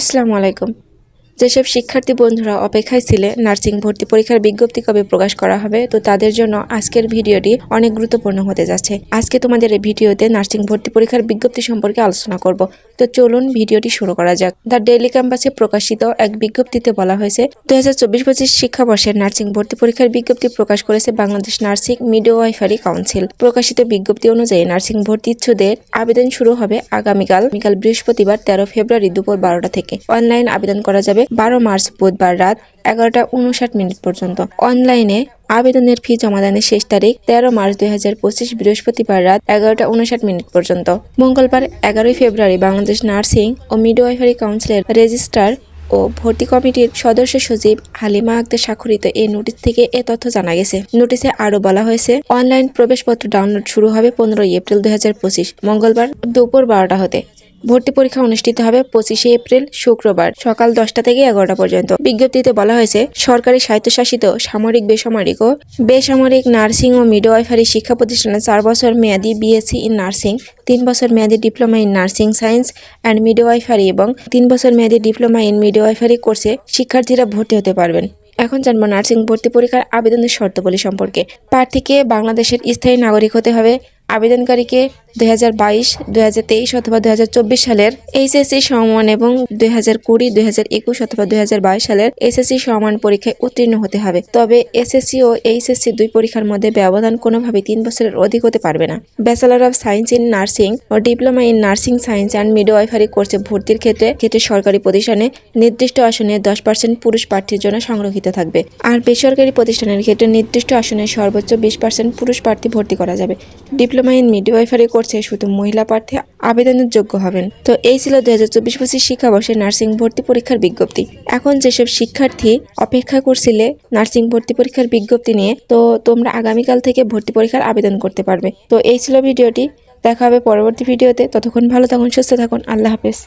আসসালামু আলাইকুম। যেসব শিক্ষার্থী বন্ধুরা অপেক্ষায় ছিলে, নার্সিং ভর্তি পরীক্ষার বিজ্ঞপ্তি কবে প্রকাশ করা হবে, তো তাদের জন্য আজকের ভিডিওটি অনেক গুরুত্বপূর্ণ হতে যাচ্ছে। আজকে তোমাদের এই ভিডিওতে নার্সিং ভর্তি পরীক্ষার বিজ্ঞপ্তি সম্পর্কে আলোচনা করব। তো চলুন ভিডিওটি শুরু করা যাক। দ্য ডেইলি ক্যাম্পাসে প্রকাশিত এক বিজ্ঞপ্তিতে বলা হয়েছে, দুই হাজার চব্বিশ পঁচিশ শিক্ষাবর্ষের নার্সিং ভর্তি পরীক্ষার বিজ্ঞপ্তি প্রকাশ করেছে বাংলাদেশ নার্সিং মিডওয়াইফারি কাউন্সিল। প্রকাশিত বিজ্ঞপ্তি অনুযায়ী নার্সিং ভর্তি ইচ্ছুদের আবেদন শুরু হবে আগামীকাল বিকাল বৃহস্পতিবার, তেরো ফেব্রুয়ারি দুপুর বারোটা থেকে। অনলাইন আবেদন করা যাবে বারো মার্চ বুধবার রাত এগারোটা উনষাট মিনিট পর্যন্ত। অনলাইনে আবেদনের ফি জমাদানের শেষ তারিখ তেরো মার্চ দুই হাজার পঁচিশ বৃহস্পতিবার রাত এগারোটা উনষাট মিনিট পর্যন্ত। মঙ্গলবার এগারোই ফেব্রুয়ারি বাংলাদেশ নার্সিং ও মিডওয়াইফারি কাউন্সিলের রেজিস্ট্রার ও ভর্তি কমিটির সদস্য সচিব হালিমা আক্তার স্বাক্ষরিত এই নোটিশ থেকে এ তথ্য জানা গেছে। নোটিশে আরও বলা হয়েছে, অনলাইন প্রবেশপত্র ডাউনলোড শুরু হবে পনেরোই এপ্রিল দুই হাজার পঁচিশ, মঙ্গলবার দুপুর বারোটা হতে। ভর্তি পরীক্ষা অনুষ্ঠিত হবে পঁচিশে এপ্রিল, শুক্রবার সকাল দশটা থেকে এগারোটা পর্যন্ত। বিজ্ঞপ্তিতে বলা হয়েছে, সরকারি স্বায়ত্তশাসিত সামরিক, বেসামরিক ও বেসামরিক নার্সিং ও মিডওয়াইফারি শিক্ষা প্রতিষ্ঠানে চার বছর মেয়াদী বিএসসি ইন নার্সিং, তিন বছর মেয়াদী diploma in nursing science and midwifery এবং তিন বছর মেয়াদী ডিপ্লোমা ইন মিডওয়াইফারি কোর্সে শিক্ষার্থীরা ভর্তি হতে পারবেন। এখন জানব নার্সিং ভর্তি পরীক্ষার আবেদনের শর্তাবলী সম্পর্কে। প্রার্থীকে বাংলাদেশের স্থায়ী নাগরিক হতে হবে। আবেদনকারীকে দুই হাজার বাইশ, দুই হাজার তেইশ অথবা দুই হাজার চব্বিশ সালের এইচএসসি সমান এবং দুই হাজার কুড়ি, দুই হাজার একুশ অথবা দুই হাজার বাইশ সালের এসএসসি সমান পরীক্ষায় উত্তীর্ণ হতে হবে। তবে এসএসসি ও এইচএসসি দুই পরীক্ষার মধ্যে ব্যবধান কোনোভাবে তিন বছরের অধিক হতে পারবে না। Bachelor of science in nursing O diploma in nursing science and midwifery কোর্সে ভর্তির ক্ষেত্রে ক্ষেত্রে সরকারি প্রতিষ্ঠানে নির্দিষ্ট আসনে দশ পার্সেন্ট পুরুষ প্রার্থীর জন্য সংরক্ষিত থাকবে। আর বেসরকারি প্রতিষ্ঠানের ক্ষেত্রে নির্দিষ্ট আসনে সর্বোচ্চ বিশ পার্সেন্ট পুরুষ প্রার্থী ভর্তি করা যাবে। ডিপ্লোমা ইন মিডওয়াইফারি কোর্সে শুধু মহিলা প্রার্থী আবেদনের যোগ্য হবেন। তো এই ছিল দুই হাজার চব্বিশ পঁচিশ শিক্ষাবর্ষে নার্সিং ভর্তি পরীক্ষার বিজ্ঞপ্তি। এখন যেসব শিক্ষার্থী অপেক্ষা করছিলে নার্সিং ভর্তি পরীক্ষার বিজ্ঞপ্তি নিয়ে, তো তোমরা আগামীকাল থেকে ভর্তি পরীক্ষার আবেদন করতে পারবে। তো এই ছিল ভিডিওটি। দেখা হবে পরবর্তী ভিডিওতে। ততক্ষণ ভালো থাকুন, সুস্থ থাকুন। আল্লাহ হাফেজ।